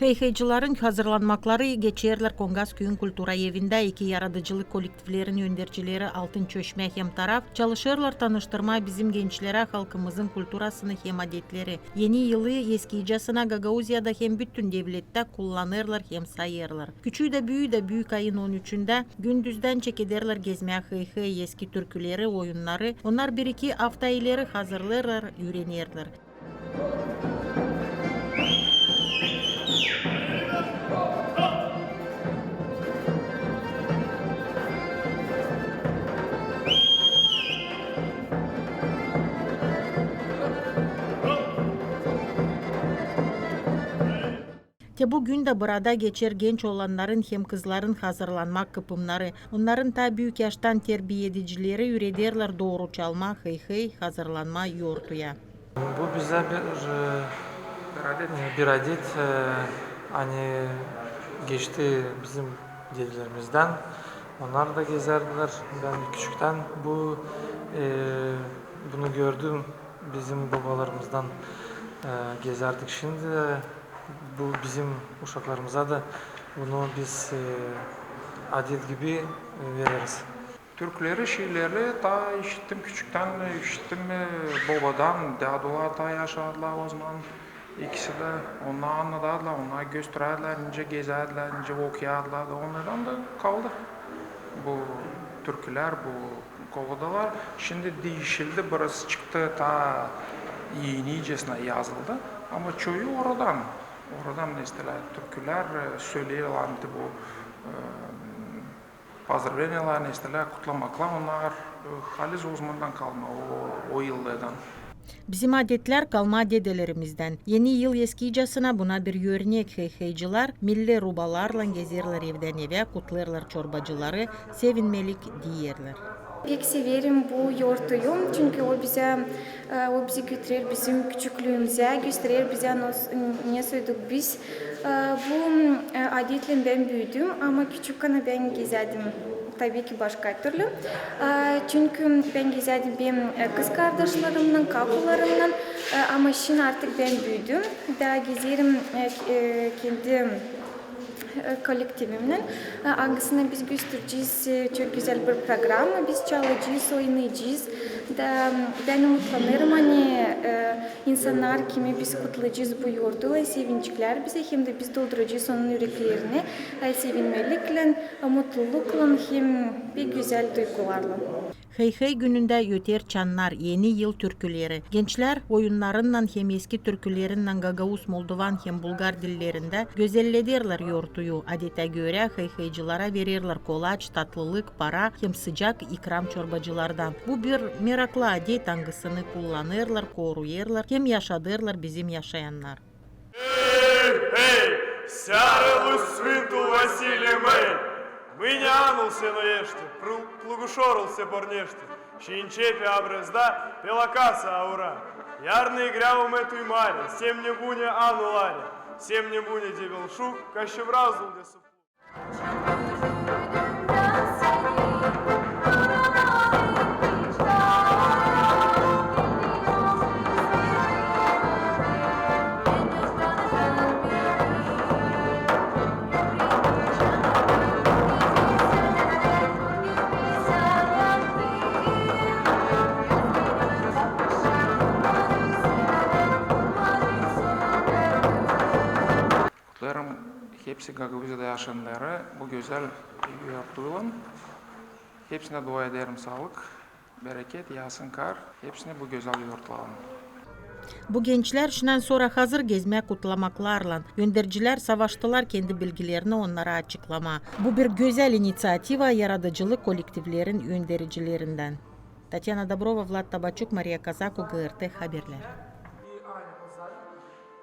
хейхейчилардын азырланмаклары гечерлер конгас күйін культура эвинде эки жылы коллективдерин өндүрчүлери алтын чөшмө хем тарап чалышерлер тааныштырма биздин кенчилере халкыбыздын культурасыны хем адетлери эни йылы эски жасына гагаузияда хем бүттүн дебилетте кулланерлер хем сайерлер күчүй да бүй да бүйүк айын он үчүндө күндүздөн чекедерлер кезме хейхей эски түркүлери оюндары онар бир эки автоэлери үйренерлер Te bugün de burada geçer genç olanların hem kızların hazırlanmak kıpımları. Onların ta büyük yaştan terbiye edicileri ürederler doğru çalma, hey hey hazırlanma yoğurtuya. Bu bize bir e, Bir adet. e, hani geçti bizim dedelerimizden. Onlar da gezerdiler. Ben küçükten bu e, bunu gördüm bizim babalarımızdan e, gezerdik. Şimdi de bu bizim uşaklarımıza da bunu biz e, adet gibi e, veririz. Türkleri, şiirleri daha işittim küçükten işittim e, babadan, dadılar da yaşadılar o zaman. İkisi de onlar anladılar, onlar gösterdiler, ince gezerdiler, ince okuyadılar da onlardan da kaldı. Bu türküler, bu kovadalar. Şimdi değişildi, burası çıktı ta yeniycesine yazıldı. Ama çoğu oradan, oradan mesela türküler e, söyleyilandı bu e, Поздравлениялар, нестелер, kutlamaklar onlar e, halis o zamandan kalma o, o yıllardan. Bizim adetler kalma dedelerimizden. Yeni yıl eskiyicasına buna bir örnek heyheyciler milli rubalarla gezerler evden eve, kutlarlar çorbacıları, sevinmelik diyerler. Pek severim bu yoğurtuyu çünkü o bize e, o bizi götürür bizim küçüklüğümüze, gösterir bize ne söyledik biz. E, Bu e, adetle ben büyüdüm ama küçükken ben gezerdim tabii ki başka türlü. Çünkü ben gezerdim benim kız kardeşlerimden, kapılarımdan ama şimdi artık ben büyüdüm. Daha gezerim kendi e, kolektifimden. E, Hangisine biz göstereceğiz çok güzel bir program. Biz çalacağız, oynayacağız. Da, ben umutlanırım hani e, insanlar kimi biz kutlayacağız bu yurdu. Sevinçler bize hem de biz dolduracağız onun yüreklerini. E, Sevinmelikle, e, mutlulukla hem bir güzel duygularla. Hey gününde öter çanlar, yeni yıl türküleri. Gençler oyunlarından hem eski türkülerinden Gagavuz, Moldovan hem Bulgar dillerinde gözellederler yoğurtuyu. Adete göre hey heycılara verirler kolaç, tatlılık, para hem sıcak ikram çorbacılardan. Bu bir байраклы адей таңгысыны кулланырлар кооруерлар кем яшадырлар бизим яшаяннар. Эй эй сярылы свинту василием эй мынянулся ноеште плугушорылся борнеште чинчепе абрезда пелакаса аура. Ярны игрявым эту туй маре всем не буня ану всем не буня девел шук кащевразу для супу. Hepsi Gagavuzya'da yaşayanları bu güzel yurtuyla. Hepsine dua ederim sağlık, bereket, yasın kar. Hepsine bu güzel yurtlarla. Bu gençler şundan sonra hazır gezmeye kutlamaklarla göndericiler savaştılar kendi bilgilerini onlara açıklama. Bu bir güzel inisiyativa yaratıcılık kolektiflerin göndericilerinden. Tatyana Dobrova, Vlad Tabachuk, Maria Kazako, GRT Haberler.